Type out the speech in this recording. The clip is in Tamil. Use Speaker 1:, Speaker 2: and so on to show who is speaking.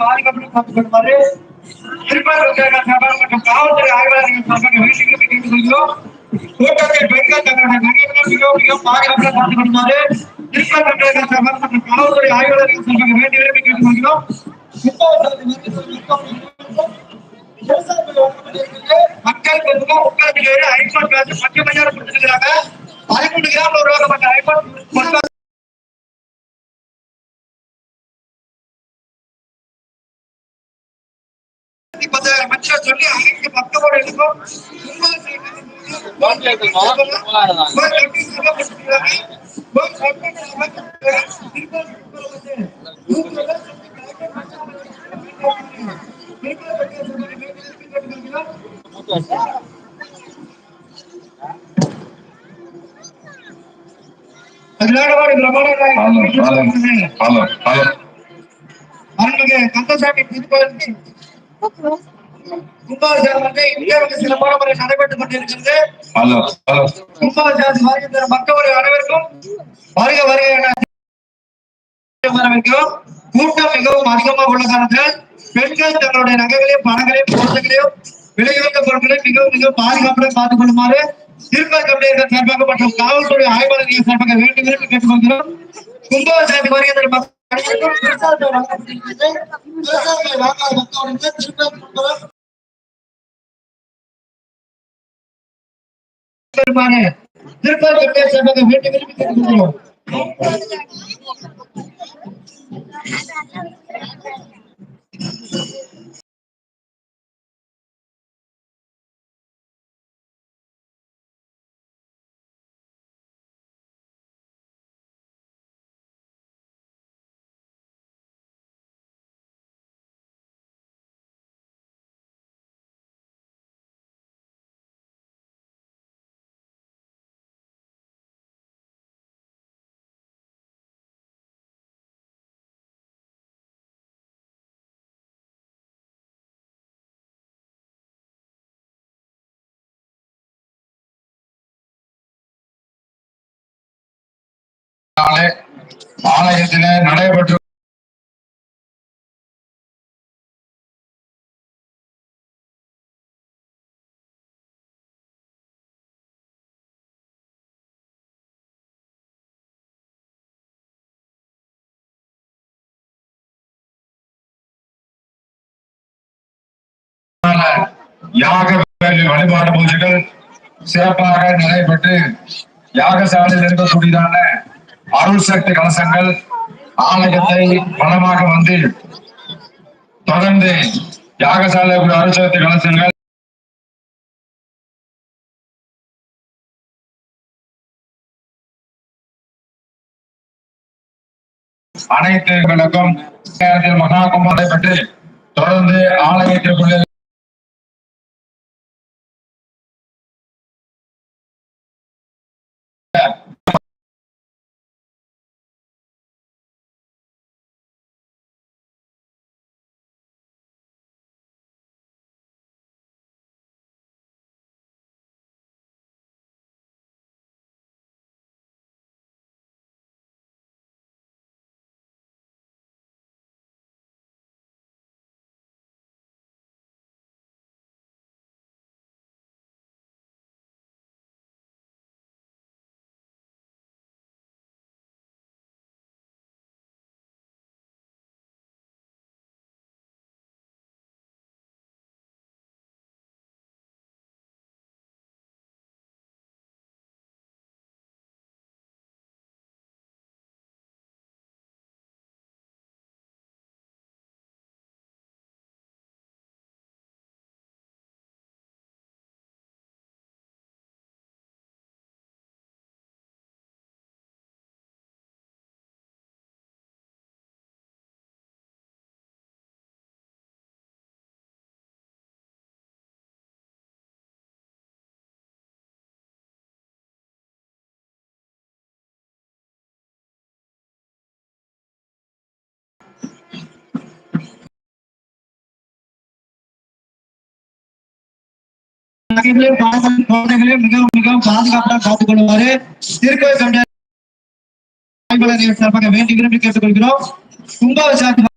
Speaker 1: பாதிக்கப்பட்டு மற்றும் காவல்துறை ஆய்வாளர்கள் கூட்டத்தை பெண்கள் தங்களுடைய நகைகளை மிக மிக பாதுகாப்பாக பார்த்துக் கொள்வாரு கொள்ளுமாறு திருப்பதி மற்றும் காவல்துறை ஆய்வாளர்கள் வேண்டி விரும்பி கேட்டுக்கொள்கிறோம் மக்கள் உங்களுக்கு ஐபோன் காசு பத்து மணி நேரம் கொடுத்துருக்காங்க பதிமூணு கிராம் ரூபாய் ஐபோன் பத்தாயிரம் மச்சா சொல்லி அனைத்து மக்களோட இருக்கும் ಹಲೋ ಹಲೋ ಕಂತ ಸಾಕಿ இங்கே வந்து சிறப்பான முறை நடைபெற்றுக் கொண்டிருக்கிறது. கும்பாபிஷேகம் வருகின்ற மக்கள் அனைவருக்கும் வருக வருக என வரவேற்கிறோம். கூட்டம் மிகவும் அதிகமாக உள்ள காரணத்தால் பெண்கள் தங்களுடைய நகைகளையும் பணங்களையும் பொருட்களையும் விலையுயர்ந்த பொருட்களை மிகவும் மிகவும் பாதுகாப்புடன் பார்த்துக் கொள்ளுமாறு திருப்பதி கம்பெனிகள் சார்பாக மற்றும் காவல்துறை ஆய்வாளர்கள் சார்பாக வேண்டும் என்று கேட்டுக்கொள்கிறோம். கும்பாபிஷேகத்துக்கு வருகின்ற மக்கள் திருப்பதி பெருமானே திருப்பதி கம்பெனி சார்பாக வேண்டும்
Speaker 2: நாளே ஆலயத்தில நடைபெற்று யாக வழிபாடு பூஜைகள் சிறப்பாக நடைபெற்று யாகசாலையில் இருக்கக்கூடியதான அருள் சக்தி கலசங்கள் ஆலயத்தை பலமாக வந்து தொடர்ந்து யாகசாலை அருள் சக்தி கலசங்கள் அனைத்துகளுக்கும் மகா கும்பத்தை பெற்று தொடர்ந்து ஆலயத்திற்குள்ள
Speaker 1: நகைகளையும் பணங்களையும் குழந்தைகளையும் மிகவும் மிகவும் பாதுகாப்பாக பார்த்துக் கொள்ளுமாறு திருக்கோயில் கமிட்டி சார்பாக வேண்டி விரும்பி கேட்டுக்கொள்கிறோம். கும்பாபிஷேகம்